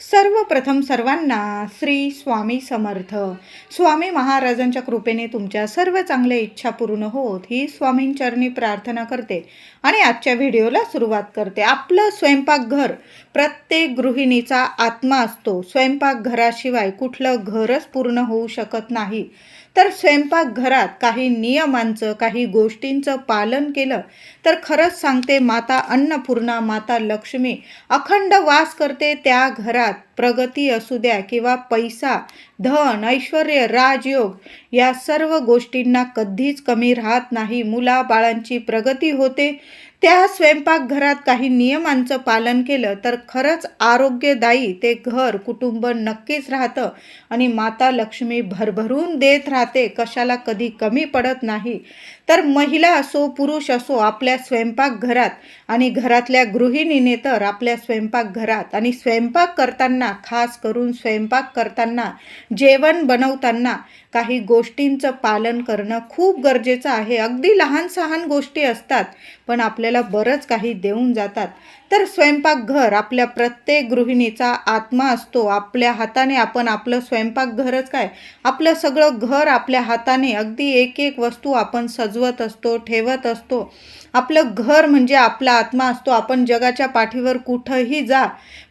सर्वप्रथम सर्वांना श्री स्वामी समर्थ. स्वामी महाराजांच्या कृपेने तुमच्या सर्व चांगल्या इच्छा पूर्ण होत ही स्वामींचरणी प्रार्थना करते आणि आजच्या व्हिडिओला सुरुवात करते. आपलं स्वयंपाकघर प्रत्येक गृहिणीचा आत्मा असतो. स्वयंपाकघराशिवाय कुठलं घरच पूर्ण होऊ शकत नाही. तर स्वयंपाकघरात काही नियमांचं काही गोष्टींचं पालन केलं तर खरंच सांगते माता अन्नपूर्णा माता लक्ष्मी अखंड वास करते त्या घरात. प्रगती असू द्या किंवा पैसा धन ऐश्वर राजयोग या सर्व गोष्टींना कधीच कमी राहत नाही. मुलाबाळांची प्रगती होते. त्या स्वयंपाकघरात काही नियमांचं पालन केलं तर खरंच आरोग्यदायी ते घर कुटुंब नक्कीच राहतं. आणि माता लक्ष्मी भरभरून देत राहते कशाला कधी कमी पडत नाही. तर महिला असो पुरुष असो आपल्या स्वयंपाकघरात आणि घरातल्या गृहिणीने तर आपल्या स्वयंपाकघरात. आणि स्वयंपाक करताना खास करून स्वयंपाक करताना जेवण बनवताना काही गोष्टींचं पालन करणं खूप गरजेचं आहे. अगदी लहान सहान गोष्टी असतात पण आपल्या आपल्याला बरंच काही देऊन जातात. तर स्वयंपाकघर आपल्या प्रत्येक गृहिणीचा आत्मा असतो. आपल्या हाताने आपण आपलं स्वयंपाकघरच काय? आपलं सगळं घर आपल्या हाताने अगदी एक एक वस्तू आपण सजवत असतो ठेवत असतो. आपलं घर म्हणजे आपला आत्मा असतो. आपण जगाच्या पाठीवर कुठंही जा.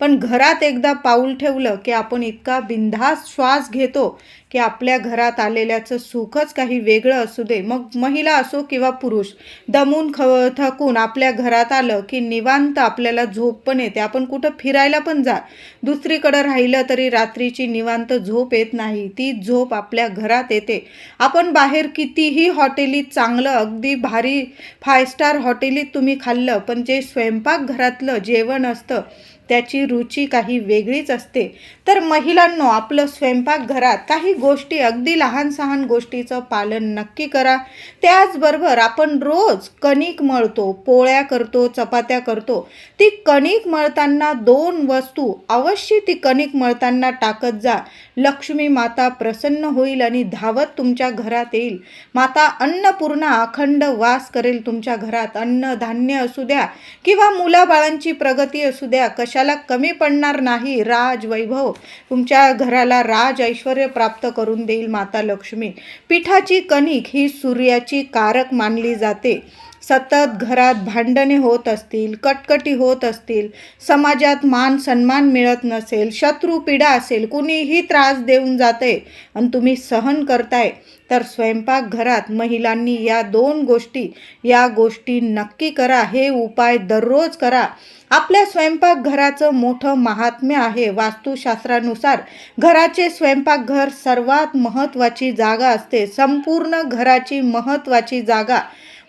पण घरात एकदा पाऊल ठेवलं की आपण इतका बिनधास्त श्वास घेतो की आपल्या घरात आलेल्याचं सुखच काही वेगळं असू दे. मग महिला असो किंवा पुरुष दमून ख थकून आपल्या घरात आलं की निवांत आपल्याला झोप पण येते. आपण कुठं फिरायला पण जा. दुसरीकडं राहिलं तरी रात्रीची निवांत झोप येत नाही. ती झोप आपल्या घरात येते. आपण बाहेर कितीही हॉटेलीत चांगलं अगदी भारी फाय स्टार हॉटेलीत तुम्ही खाल्लं पण जे स्वयंपाकघरातलं जेवण असतं त्याची रुची काही वेगळीच असते. तर महिलांनो आपलं स्वयंपाकघरात काही गोष्टी अगदी लहान सहान गोष्टीचं पालन नक्की करा. त्याचबरोबर आपण रोज कणिक मळतो पोळ्या करतो चपात्या करतो. ती कणिक मळताना दोन वस्तू अवश्य ती कणिक मळताना टाकत जा. लक्ष्मी माता प्रसन्न होईल आणि धावत तुमच्या घरात येईल. माता अन्नपूर्णा अखंड वास करेल तुमच्या घरात. अन्न धान्य असू द्या किंवा मुलाबाळांची प्रगती असू द्या कशाला कमी पडणार नाही राज वैभव तुमच्या घराला राज ऐश्वर प्राप्त करून देईल माता लक्ष्मी. पिठाची कणिक ही सूर्याची कारक मानली जाते. सतत घरात भांडणे होत असतील कटकटी होत असतील समाजात मान सन्मान मिळत नसेल शत्रू पीडा असेल कुणीही त्रास देऊन जाते आणि तुम्ही सहन करताय तर स्वयंपाकघरात महिलांनी या दोन गोष्टी या गोष्टी नक्की करा हे उपाय दररोज करा. आपल्या स्वयंपाकघराचं मोठं महात्म्य आहे. वास्तुशास्त्रानुसार घराचे स्वयंपाकघर सर्वात महत्त्वाची जागा असते. संपूर्ण घराची महत्त्वाची जागा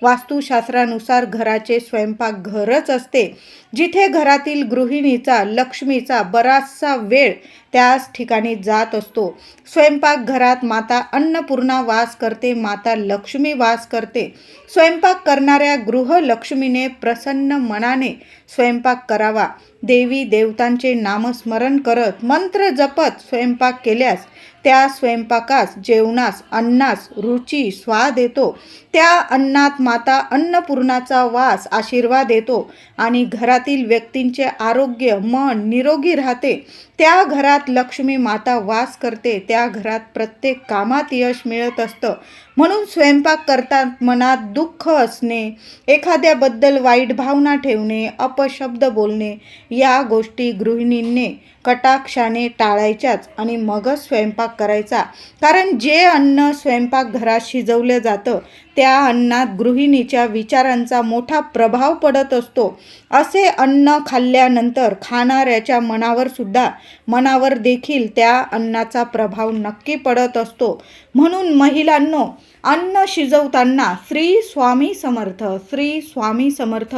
वास्तुशास्त्रानुसार घराचे स्वयंपाकघरच असते. जिथे घरातील गृहिणीचा लक्ष्मीचा बराचसा वेळ त्याच ठिकाणी जात असतो. स्वयंपाकघरात माता अन्नपूर्णा वास करते माता लक्ष्मी वास करते. स्वयंपाक करणाऱ्या गृहलक्ष्मीने प्रसन्न मनाने स्वयंपाक करावा. देवी देवतांचे नामस्मरण करत मंत्र जपत स्वयंपाक केल्यास त्या स्वयंपाकास जेवणास अन्नास रुची स्वाद येतो त्या अन्नात माता अन्नपूर्णाचा वास आशीर्वाद येतो आणि घरात घरातील व्यक्तींचे आरोग्य मन निरोगी राहते. त्या घरात लक्ष्मी माता वास करते. त्या घरात प्रत्येक कामात यश मिळत असतं. म्हणून स्वयंपाक करतात मनात दुःख असणे एखाद्याबद्दल वाईट भावना ठेवणे अपशब्द बोलणे या गोष्टी गृहिणींनी कटाक्षाने टाळायच्याच आणि मगच स्वयंपाक करायचा. कारण जे अन्न स्वयंपाकघरात शिजवलं जातं त्या अन्नात गृहिणीच्या विचारांचा मोठा प्रभाव पडत असतो. असे अन्न खाल्ल्यानंतर खाणाऱ्याच्या मनावर सुद्धा मनावर देखील त्या अन्नाचा प्रभाव नक्की पडत असतो. म्हणून महिलांनो अन्न शिजवताना श्री स्वामी समर्थ श्री स्वामी समर्थ.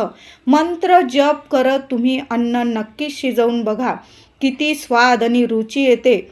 मंत्र जप करत तुम्ही अन्न नक्कीच शिजवून बघा. किती स्वाद आणि रुची येते.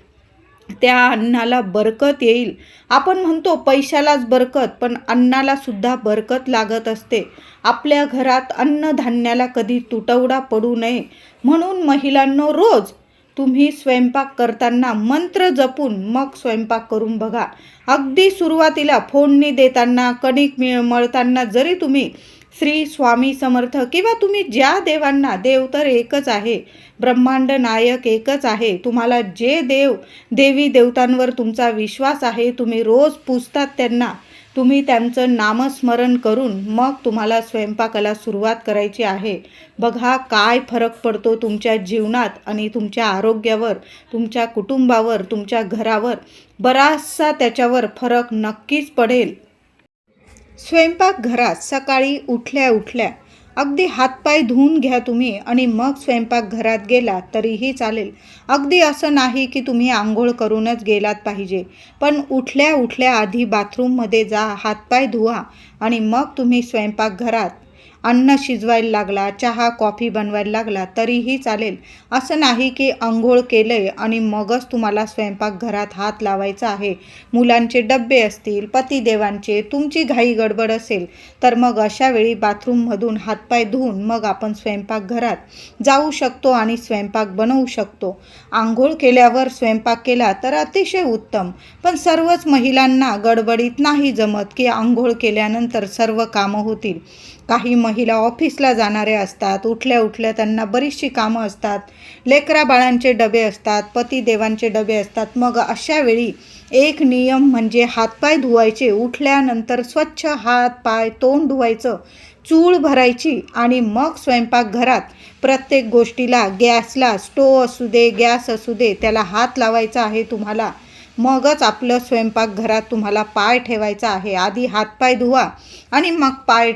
त्या अन्नाला बरकत येईल. आपण म्हणतो पैशालाच बरकत पण अन्नाला सुद्धा बरकत लागत असते. आपल्या घरात अन्नधान्याला कधी तुटवडा पडू नये. म्हणून महिलांनो रोज तुम्ही स्वयंपाक करताना मंत्र जपून मग स्वयंपाक करून बघा. अगदी सुरुवातीला फोडणी देताना कणिक मिळ मळताना जरी तुम्ही श्री स्वामी समर्थ किंवा तुम्ही ज्या देवांना देव तर एकच आहे ब्रह्मांड नायक एकच आहे तुम्हाला जे देव देवी देवतांवर तुमचा विश्वास आहे तुम्ही रोज पूजतात त्यांना तुम्ही त्यांचं नामस्मरण करून मग तुम्हाला स्वयंपाकाला सुरुवात करायची आहे. बघा काय फरक पडतो तुमच्या जीवनात आणि तुमच्या आरोग्यावर तुमच्या कुटुंबावर तुमच्या घरावर. बराचसा त्याच्यावर फरक नक्कीच पडेल. स्वयंपाकघरात सकाळी उठल्या उठल्या अगदी हातपाय धुवून घ्या तुम्ही आणि मग स्वयंपाकघरात गेलात तरीही चालेल. अगदी असं नाही की तुम्ही आंघोळ करूनच गेलात पाहिजे. पण उठल्या उठल्या आधी बाथरूममध्ये जा हातपाय धुवा आणि मग तुम्ही स्वयंपाकघरात अन्न शिजवायला लागला चहा कॉफी बनवायला लागला तरीही चालेल. असं नाही की आंघोळ केलंय आणि मगच तुम्हाला स्वयंपाकघरात हात लावायचा आहे. मुलांचे डब्बे असतील पतिदेवांचे तुमची घाई गडबड असेल तर मग अशा वेळी बाथरूममधून हातपाय धुवून मग आपण स्वयंपाकघरात जाऊ शकतो आणि स्वयंपाक बनवू शकतो. आंघोळ केल्यावर स्वयंपाक केला तर अतिशय उत्तम. पण सर्वच महिलांना गडबडीत नाही जमत की आंघोळ केल्यानंतर सर्व कामं होतील. काही महिला ऑफिसला जाणाऱ्या असतात उठल्या उठल्या त्यांना बरीचशी कामं असतात. लेकरा बाळांचे डबे असतात पतिदेवांचे डबे असतात. मग अशा वेळी एक नियम म्हणजे हातपाय धुवायचे उठल्यानंतर स्वच्छ हात पाय तोंड धुवायचं चूळ भरायची आणि मग स्वयंपाकघरात प्रत्येक गोष्टीला गॅसला स्टोव असू दे गॅस असू दे त्याला हात लावायचा आहे तुम्हाला. मगच आपलं स्वयंपाकघरात तुम्हाला पाय ठेवायचा आहे. आधी हातपाय धुवा आणि मग पाय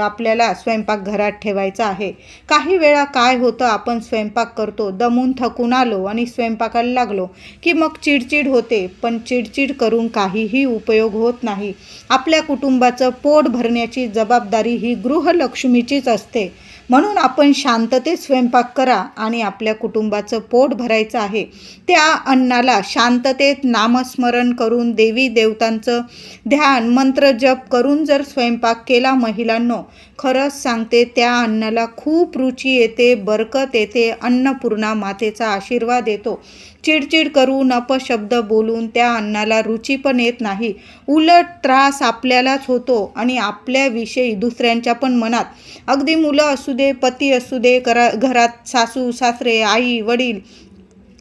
आपल्याला स्वयंपाकघरात ठेवायचा आहे. काही वेळा काय होतं आपण स्वयंपाक करतो दमून थकून आलो आणि स्वयंपाकाला लागलो की मग चिडचिड होते. पण चिडचिड करून काहीही उपयोग होत नाही. आपल्या कुटुंबाचं पोट भरण्याची जबाबदारी ही गृहलक्ष्मीचीच असते. म्हणून आपण शांततेत स्वयंपाक करा आणि आपल्या कुटुंबाचं पोट भरायचं आहे. त्या अन्नाला शांततेत नामस्मरण करून देवी देवतांचं ध्यान मंत्र जप करून जर स्वयंपाक केला महिलांनो खरंच सांगते त्या अन्नाला खूप रुची येते बरकत येते अन्नपूर्णा मातेचा आशीर्वाद येतो. चिडचिड करून अपशब्द बोलून त्या अन्नाला रुची पण येत नाही. उलट त्रास आपल्यालाच होतो आणि आपल्याविषयी दुसऱ्यांच्या पण मनात. अगदी मुलं असू दे पती असू दे करा घरात सासू सासरे आई वडील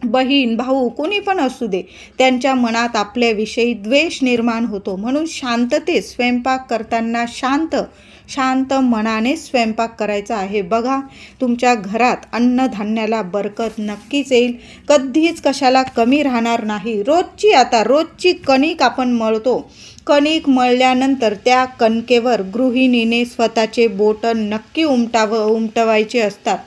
बहीण भाऊ कोणी पण असू दे त्यांच्या मनात आपल्याविषयी द्वेष निर्माण होतो. म्हणून शांततेत स्वयंपाक करताना शांत शांत मनाने स्वयंपाक करायचा आहे. बघा तुमच्या घरात अन्नधान्याला बरकत नक्कीच येईल. कधीच कशाला कमी राहणार नाही. रोजची आता रोजची कणिक आपण मळतो. कणिक मळल्यानंतर त्या कणकेवर गृहिणीने स्वतःचे बोटं नक्की उमटावं उमटवायचे असतात.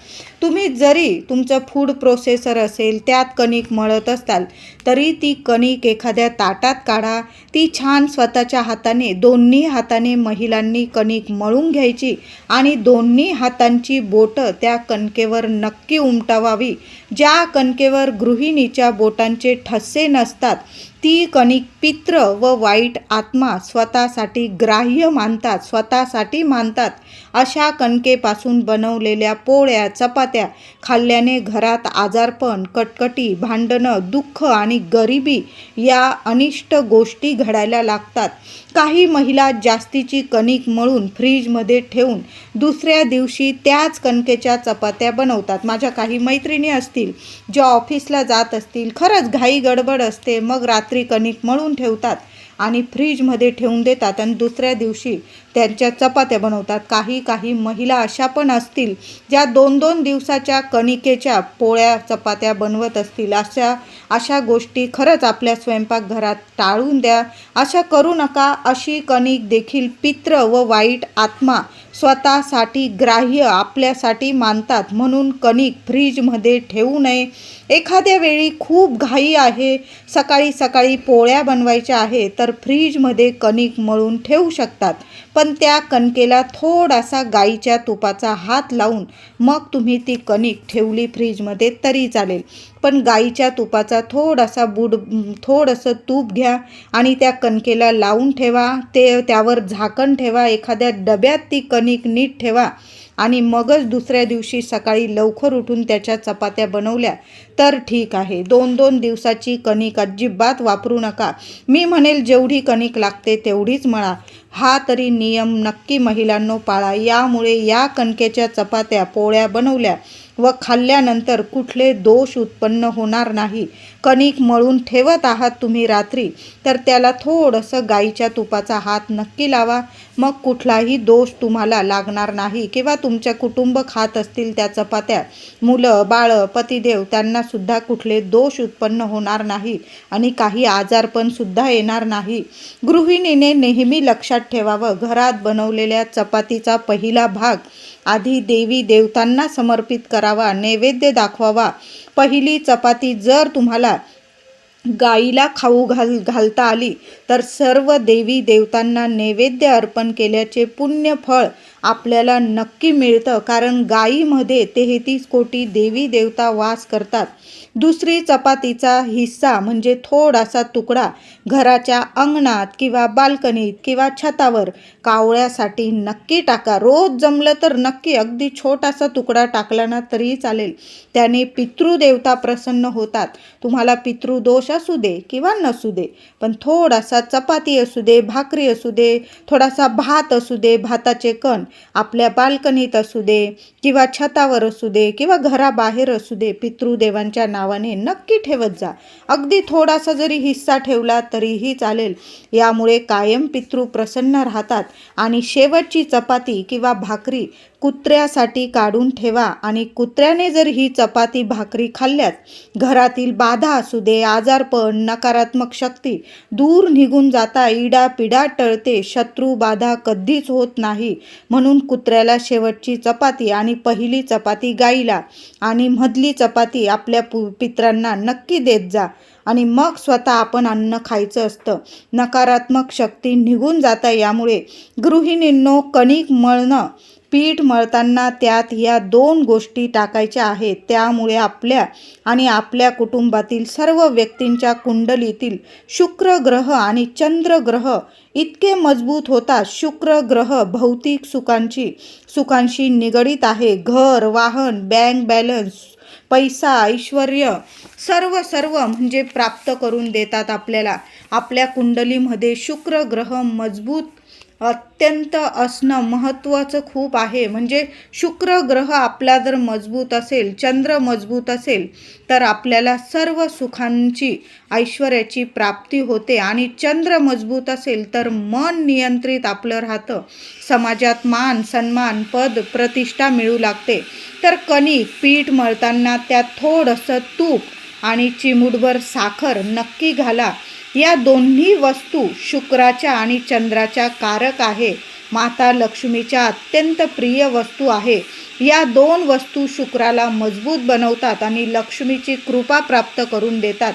तुम्ही जरी तुमचं फूड प्रोसेसर असेल त्यात कणिक मळत असताल तरी ती कणिक एखाद्या ताटात काढा. ती छान स्वतःच्या हाताने दोन्ही हाताने महिलांनी कणिक मळून घ्यायची आणि दोन्ही हातांची बोटं त्या कणकेवर नक्की उमटवावी. ज्या कणकेवर गृहिणीच्या बोटांचे ठसे नसतात ती कणिक पित्र व वाईट आत्मा स्वतःसाठी ग्राह्य मानतात स्वतःसाठी मानतात. अशा कणकेपासून बनवलेल्या पोळ्या चपात्या खाल्ल्याने घरात आजारपण कटकटी भांडणं दुःख आणि गरिबी या अनिष्ट गोष्टी घडायला लागतात. काही महिला जास्तीची कणिक मळून फ्रीजमध्ये ठेवून दुसऱ्या दिवशी त्याच कणकेच्या चपात्या बनवतात. माझ्या काही मैत्रिणी असतील ज्या ऑफिसला जात असतील खरंच घाई गडबड असते मग रात्री कणिक मळून ठेवतात. आणि फ्रीजमध्ये ठेवून देतात आणि दुसऱ्या दिवशी त्यांच्या चपात्या बनवतात. काही काही महिला अशा पण असतील ज्या दोन दोन दिवसाच्या कणिकेच्या पोळ्या चपात्या बनवत असतील. अशा अशा गोष्टी खरंच आपल्या स्वयंपाकघरात टाळून द्या. अशा करू नका. अशी कणिक देखील पित्र व वाईट आत्मा स्वतःसाठी ग्राह्य आपल्यासाठी मानतात. म्हणून कणिक फ्रीजमध्ये ठेवू नये. एखाद्या वेळी खूप घाई आहे. सकाळी सकाळी पोळ्या बनवायच्या आहे तर फ्रीजमध्ये कणिक मळून ठेवू शकतात. पण त्या कणकेला थोडासा गाईच्या तुपाचा हात लावून मग तुम्ही ती कणिक ठेवली फ्रीजमध्ये तरी चालेल. पण गाईच्या तुपाचा थोडासा बुड थोडंसं तूप घ्या आणि त्या कणकेला लावून ठेवा. ते त्यावर झाकण ठेवा. एखाद्या डब्यात ती कणिक नीट ठेवा. आणि मगच दुसऱ्या दिवशी सकाळी लवकर उठून त्याच्या चपात्या बनवल्या तर ठीक आहे. दोन दोन दिवसाची कणिक अजिबात वापरू नका. मी म्हणेल जेवढी कणिक लागते तेवढीच मळा. हा तरी नियम नक्की महिलांनो पाळा. यामुळे या कणकेच्या चपात्या पोळ्या बनवल्या व खाल्ल्यानंतर कुठले दोष उत्पन्न होणार नाही. कणिक मळून ठेवत आहात तुम्ही रात्री तर त्याला थोडंसं गाईच्या तुपाचा हात नक्की लावा. मग कुठलाही दोष तुम्हाला लागणार नाही किंवा तुमच्या कुटुंब खात असतील त्या चपात्या मुलं बाळं पतिदेव त्यांनासुद्धा कुठले दोष उत्पन्न होणार नाही आणि काही आजारपणसुद्धा येणार नाही. गृहिणीने नेहमी लक्षात ठेवावं घरात बनवलेल्या चपातीचा पहिला भाग. आधी देवी देवतांना समर्पित करावा नैवेद्य दाखवावा. पहिली चपाती जर तुम्हाला गाईला खाऊ घाल घालता आली. तर सर्व देवी देवतांना नैवेद्य अर्पण केल्याचे पुण्य फळ आपल्याला नक्की मिळतं. कारण गाईमध्ये तेहतीस कोटी देवी देवता वास करतात. दुसरी चपातीचा हिस्सा म्हणजे थोडासा तुकडा घराच्या अंगणात किंवा बाल्कनीत किंवा छतावर कावळ्यासाठी नक्की टाका. रोज जमलं तर नक्की अगदी छोटासा तुकडा टाकला ना तरीही चालेल. त्याने पितृदेवता प्रसन्न होतात. तुम्हाला पितृदोष असू दे किंवा नसू दे पण थोडासा चपाती असू दे भाकरी असू दे थोडासा भात असू दे भाताचे कण आपल्या बाल्कनीत असू दे किंवा छतावर असू दे किंवा घराबाहेर असू दे पितृदेवांच्या नावाने नक्की ठेवत जा. अगदी थोडासा जरी हिस्सा ठेवला तरीही चालेल. यामुळे कायम पितृ प्रसन्न राहतात आणि शेवटची चपाती किंवा भाकरी कुत्र्यासाठी काढून ठेवा आणि कुत्र्याने जर ही चपाती भाकरी खाल्ल्यात घरातील बाधा असू दे आजारपण नकारात्मक शक्ती दूर निघून जाता इडा पिडा टळते शत्रू बाधा कधीच होत नाही. म्हणून कुत्र्याला शेवटची चपाती आणि पहिली चपाती गाईला आणि मधली चपाती आपल्या पु पित्रांना नक्की देत जा आणि मग स्वतः आपण अन्न खायचं असतं. नकारात्मक शक्ती निघून जाता यामुळे गृहिणींनो कणिक मळणं पीठ मळताना त्यात या दोन गोष्टी टाकायच्या आहेत. त्यामुळे आपल्या आणि आपल्या कुटुंबातील सर्व व्यक्तींच्या कुंडलीतील शुक्र ग्रह आणि चंद्र ग्रह इतके मजबूत होतात. शुक्र ग्रह भौतिक सुखांची सुखांशी निगडीत आहे. घर वाहन बँक बॅलन्स पैसा ऐश्वर सर्व सर्व म्हणजे प्राप्त करून देतात आपल्याला. आपल्या कुंडलीमध्ये शुक्र ग्रह मजबूत अत्यंत असणं महत्त्वाचं खूप आहे. म्हणजे शुक्र ग्रह आपला जर मजबूत असेल चंद्र मजबूत असेल तर आपल्याला सर्व सुखांची ऐश्वर्याची प्राप्ती होते. आणि चंद्र मजबूत असेल तर मन नियंत्रित आपलं राहतं. समाजात मान सन्मान पद प्रतिष्ठा मिळू लागते. तर कणिक पीठ मळताना त्यात थोडंसं तूप आणि चिमूटभर साखर नक्की घाला. या दोन्ही वस्तू शुक्राच्या आणि चंद्राच्या कारक आहे. माता लक्ष्मीच्या अत्यंत प्रिय वस्तू आहे. या दोन वस्तू शुक्राला मजबूत बनवतात आणि लक्ष्मीची कृपा प्राप्त करून देतात.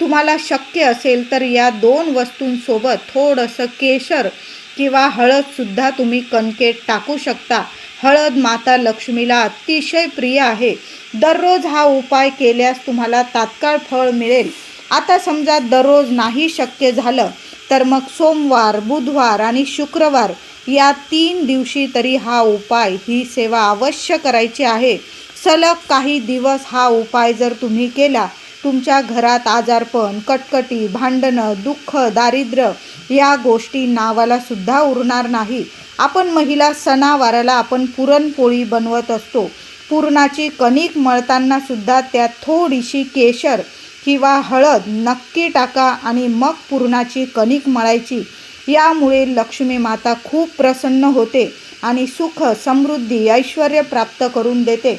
तुम्हाला शक्य असेल तर या दोन वस्तूंसोबत थोडंसं केशर किंवा हळदसुद्धा तुम्ही कणकेत टाकू शकता. हळद माता लक्ष्मीला अतिशय प्रिय आहे. दररोज हा उपाय केल्यास तुम्हाला तात्काळ फळ मिळेल. आता समजा दररोज नाही शक्य झालं तर मग सोमवार बुधवार आणि शुक्रवार या तीन दिवशी तरी हा उपाय ही सेवा अवश्य करायची आहे. सलग काही दिवस हा उपाय जर तुम्ही केला तुमच्या घरात आजारपण कटकटी भांडणं दुःख दारिद्र्य या गोष्टी नावाला सुद्धा उरणार नाही. आपण महिला सणावाराला आपण पुरणपोळी बनवत असतो. पुरणाची कणिक मळताना सुद्धा त्यात थोडीशी केशर किंवा हळद नक्की टाका आणि मग पुरणाची कणिक मळायची. यामुळे लक्ष्मी माता खूप प्रसन्न होते आणि सुख समृद्धी ऐश्वर प्राप्त करून देते.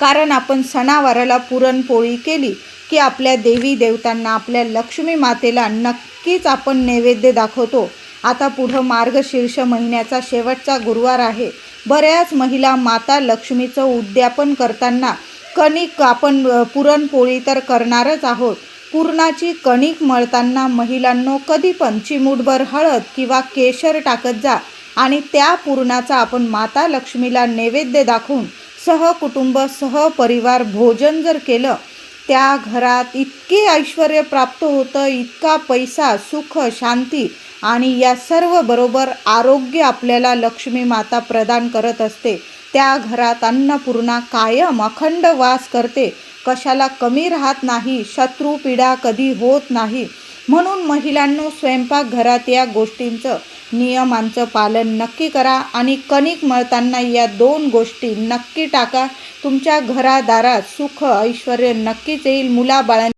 कारण आपण सणावाराला पुरणपोळी केली की आपल्या देवी देवतांना आपल्या लक्ष्मी मातेला नक्कीच आपण नैवेद्य दाखवतो. आता पुढं मार्गशीर्ष महिन्याचा शेवटचा गुरुवार आहे. बऱ्याच महिला माता लक्ष्मीचं उद्यापन करताना कणिक आपण पुरणपोळी तर करणारच आहोत. पुरणाची कणिक मळताना महिलांनो कधी पण चिमूटभर हळद किंवा केशर टाकत जा आणि त्या पुरणाचा आपण माता लक्ष्मीला नैवेद्य दाखवून सहकुटुंब सहपरिवार भोजन जर केलं त्या घरात इतके ऐश्वर प्राप्त होतं इतका पैसा सुख शांती आणि या सर्व बरोबर आरोग्य आपल्याला लक्ष्मी माता प्रदान करत असते. त्या घरात अन्नपूर्णा कायम अखंड वास करते. कशाला कमी राहत नाही शत्रू पीडा कधी होत नाही. म्हणून महिलांनो स्वयंपाकघरात या गोष्टींचं नियमांचं पालन नक्की करा आणि कणिक मळताना या दोन गोष्टी नक्की टाका. तुमच्या घरादारात सुख ऐश्वर नक्कीच येईल. मुलाबाळां